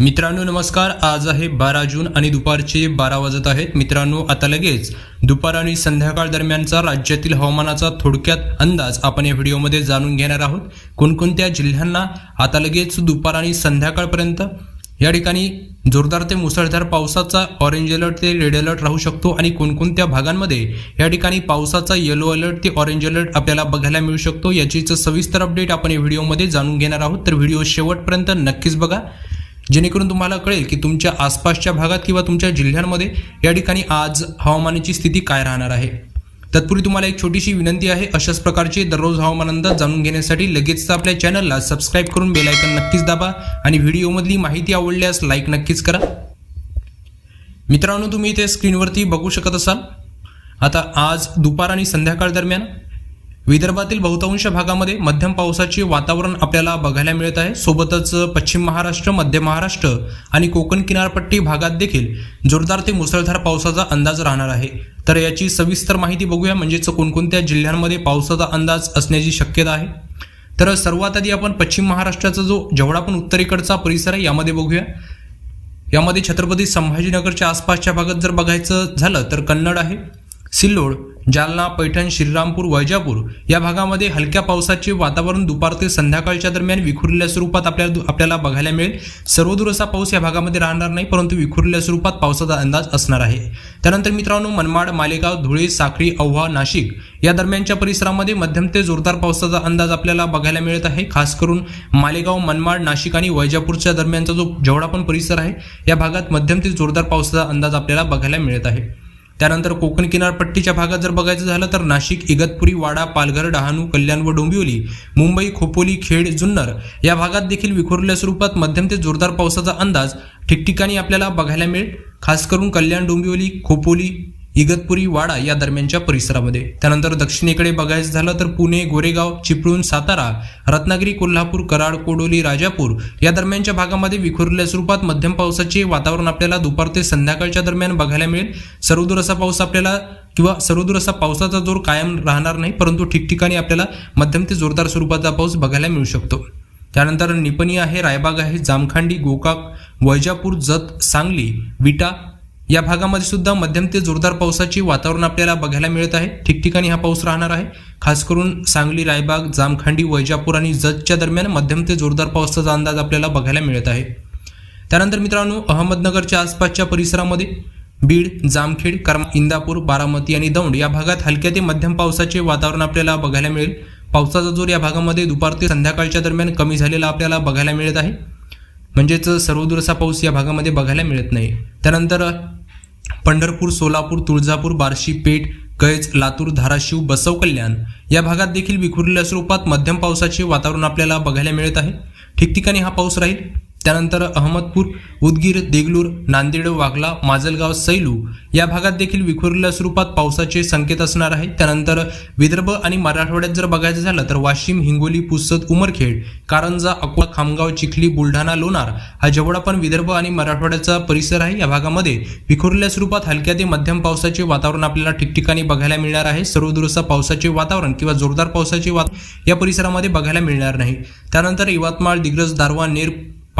मित्रांनो नमस्कार. आज आहे बारा जून आणि दुपारचे बारा वाजत आहेत. मित्रांनो आता लगेच दुपार आणि संध्याकाळ दरम्यानचा राज्यातील हवामानाचा थोडक्यात अंदाज आपण या व्हिडिओमध्ये जाणून घेणार आहोत. कोणकोणत्या जिल्ह्यांना आता लगेच दुपार आणि संध्याकाळपर्यंत या ठिकाणी जोरदार ते मुसळधार पावसाचा ऑरेंज अलर्ट ते रेड अलर्ट राहू शकतो आणि कोणकोणत्या भागांमध्ये या ठिकाणी पावसाचा येलो अलर्ट ते ऑरेंज अलर्ट आपल्याला बघायला मिळू शकतो याचीच सविस्तर अपडेट आपण या व्हिडिओमध्ये जाणून घेणार आहोत. तर व्हिडिओ शेवटपर्यंत नक्कीच बघा. जेणेकरून तुम्हाला कळेल की तुमच्या आसपासच्या भागात किंवा तुमच्या जिल्ह्यांमध्ये या ठिकाणी आज हवामानाची स्थिती काय राहणार आहे. तत्पूर्वी तुम्हाला एक छोटीशी विनंती आहे अशाच प्रकारचे दररोज हवामान अंदाज जाणून घेण्यासाठी लगेच आपल्या चॅनलला सबस्क्राईब करून बेलायकन नक्कीच दाबा आणि व्हिडिओमधली माहिती आवडल्यास लाईक नक्कीच करा. मित्रांनो तुम्ही इथे स्क्रीनवरती बघू शकत असाल. आता आज दुपार आणि संध्याकाळ दरम्यान विदर्भातील बहुतांश भागामध्ये मध्यम पावसाचे वातावरण आपल्याला बघायला मिळत आहे. सोबतच पश्चिम महाराष्ट्र मध्य महाराष्ट्र आणि कोकण किनारपट्टी भागात देखील जोरदार ते मुसळधार पावसाचा अंदाज राहणार आहे. तर याची सविस्तर माहिती बघूया. म्हणजेच कोणकोणत्या जिल्ह्यांमध्ये पावसाचा अंदाज असण्याची शक्यता आहे? तर सर्वात आधी आपण पश्चिम महाराष्ट्राचा जो जेवढा पण उत्तरेकडचा परिसर आहे यामध्ये बघूया. यामध्ये छत्रपती संभाजीनगरच्या आसपासच्या भागात जर बघायचं झालं तर कन्नड आहे सिल्लोड जालना पैठण श्रीरामपूर वैजापूर या भागामध्ये हलक्या पावसाचे वातावरण दुपार ते संध्याकाळच्या दरम्यान विखुरलेल्या स्वरूपात आपल्याला आपल्याला बघायला मिळेल. सर्वदूर असा पाऊस या भागामध्ये राहणार नाही परंतु विखुरलेल्या स्वरूपात पावसाचा अंदाज असणार आहे. त्यानंतर मित्रांनो मनमाड मालेगाव धुळे साखळी अव्हा नाशिक या दरम्यानच्या परिसरामध्ये मध्यम ते जोरदार पावसाचा अंदाज आपल्याला बघायला मिळत आहे. खास करून मालेगाव मनमाड नाशिक आणि वैजापूरच्या दरम्यानचा जो जेवढा पण परिसर आहे या भागात मध्यम ते जोरदार पावसाचा अंदाज आपल्याला बघायला मिळत आहे. त्यानंतर कोकण किनारपट्टीच्या भागात जर बघायचं झालं तर नाशिक इगतपुरी वाडा पालघर डहाणू कल्याण व डोंबिवली मुंबई खोपोली खेड जुन्नर या भागात देखील विखुरलेल्या स्वरूपात मध्यम ते जोरदार पावसाचा अंदाज ठिकठिकाणी आपल्याला बघायला मिळेल. खास करून कल्याण डोंबिवली खोपोली इगतपुरी वाडा या दरम्यानच्या परिसरामध्ये. त्यानंतर दक्षिणेकडे बघायचं झालं तर पुणे गोरेगाव चिपळूण सातारा रत्नागिरी कोल्हापूर कराड कोडोली राजापूर या दरम्यानच्या भागामध्ये विखुरलेल्या स्वरूपात मध्यम पावसाचे वातावरण आपल्याला दुपार ते संध्याकाळच्या दरम्यान बघायला मिळेल. सर्वदूर असा पाऊस आपल्याला किंवा सर्वदूर असा पावसाचा जोर कायम राहणार नाही परंतु ठिकठिकाणी आपल्याला मध्यम ते जोरदार स्वरूपाचा पाऊस बघायला मिळू शकतो. त्यानंतर निपणी आहे रायबाग आहे जामखांडी गोकाक वैजापूर जत सांगली विटा या भागामध्ये सुद्धा मध्यम ते जोरदार पावसाचे वातावरण आपल्याला बघायला मिळत आहे. ठिकठिकाणी हा पाऊस राहणार आहे. खास करून सांगली रायबाग जामखंडी वैजापूर आणि जतच्या दरम्यान मध्यम ते जोरदार पावसाचा अंदाज आपल्याला बघायला मिळत आहे. त्यानंतर मित्रांनो अहमदनगरच्या आसपासच्या परिसरामध्ये बीड जामखेड करम इंदापूर बारामती आणि दौंड या भागात हलक्या ते मध्यम पावसाचे वातावरण आपल्याला बघायला मिळेल. पावसाचा जोर या भागामध्ये दुपार ते संध्याकाळच्या दरम्यान कमी झालेला आपल्याला बघायला मिळत आहे. म्हणजेच सर्वदूर पाऊस या भागामध्ये बघायला मिळत नाही. त्यानंतर पंढरपूर सोलापूर तुळजापूर बार्शी पेठ कैज लातूर धाराशिव बसव कल्याण या भागात देखील विखुरलेल्या स्वरूपात मध्यम पावसाचे वातावरण आपल्याला बघायला मिळत आहे. ठिकठिकाणी हा पाऊस राहील. त्यानंतर अहमदपूर उदगीर देगलूर नांदेड वाघला माजलगाव सैलू या भागात देखील विखुरलेल्या स्वरूपात पावसाचे संकेत असणार आहेत. त्यानंतर विदर्भ आणि मराठवाड्यात जर बघायचं झालं तर वाशिम हिंगोली पुसद उमरखेड कारंजा अकोला खामगाव चिखली बुलढाणा लोणार हा जेवढा पण विदर्भ आणि मराठवाड्याचा परिसर आहे या भागामध्ये विखुरलेल्या स्वरूपात हलक्या ते मध्यम पावसाचे वातावरण आपल्याला ठिकठिकाणी बघायला मिळणार आहे. सर्वदूरचा पावसाचे वातावरण किंवा जोरदार पावसाचे वात या परिसरामध्ये बघायला मिळणार नाही. त्यानंतर यवतमाळ दिग्रज दारवा नेर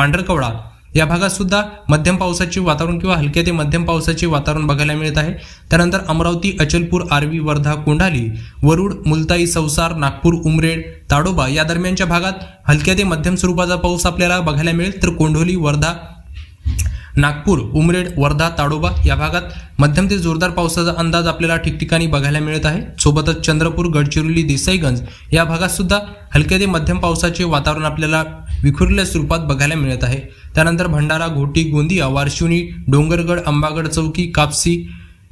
पांढरकवडा या भागात सुद्धा मध्यम पावसाचे वातावरण किंवा हलक्या ते मध्यम पावसाचे वातावरण बघायला मिळत आहे. त्यानंतर अमरावती अचलपूर आर्वी वर्धा कोंढाली वरुड मुलताई संसार नागपूर उमरेड ताडोबा या दरम्यानच्या भागात हलक्या ते मध्यम स्वरूपाचा पाऊस आपल्याला बघायला मिळेल. तर कोंढोली वर्धा नागपूर उमरेड वर्धा ताडोबा या भागात मध्यम ते जोरदार पावसाचा अंदाज आपल्याला ठिकठिकाणी बघायला मिळत आहे. सोबतच चंद्रपूर गडचिरोली देसाईगंज या भागात सुद्धा हलक्या ते मध्यम पावसाचे वातावरण आपल्याला विखुरलेल्या स्वरूपात बघायला मिळत आहे. त्यानंतर भंडारा घोटी गोंदिया वारशिवनी डोंगरगड अंबागड चौकी कापसी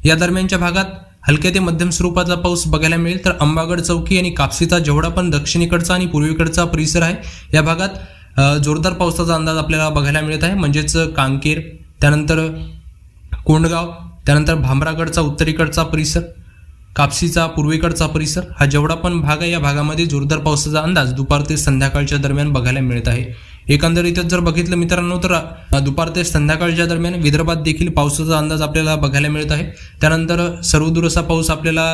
या दरम्यानच्या भागात हलक्या ते मध्यम स्वरूपाचा पाऊस बघायला मिळेल. तर अंबागड चौकी आणि कापसीचा जेवढा पण दक्षिणेकडचा आणि पूर्वेकडचा परिसर आहे या भागात जोरदार पावसाचा अंदाज आपल्याला बघायला मिळत आहे. म्हणजेच कांकेर त्यानंतर कोंडगाव त्यानंतर भामरागडचा उत्तरेकडचा परिसर कापसीचा पूर्वेकडचा परिसर हा जेवढा पण भाग आहे या भागामध्ये जोरदार पावसाचा अंदाज दुपार ते संध्याकाळच्या दरम्यान बघायला मिळत आहे. एकंदरीतच जर बघितलं मित्रांनो तर दुपार ते संध्याकाळच्या दरम्यान विदर्भात देखील पावसाचा अंदाज आपल्याला बघायला मिळत आहे. त्यानंतर सर्वदूर असा पाऊस आपल्याला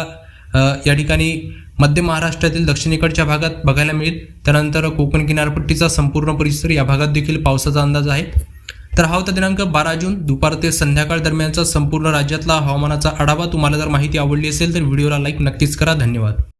या ठिकाणी मध्य महाराष्ट्रातील दक्षिणेकडच्या भागात बघायला मिळेल. त्यानंतर कोकण किनारपट्टीचा संपूर्ण परिसर या भागात देखील पावसाचा अंदाज आहे. तर हा होता दिनांक बारा जून. दुपार ते संध्याकाळ दरम्यानचा संपूर्ण राज्यातला हवामानाचा आढावा. तुम्हाला जर माहिती आवडली असेल तर व्हिडिओला लाईक नक्कीच करा. धन्यवाद.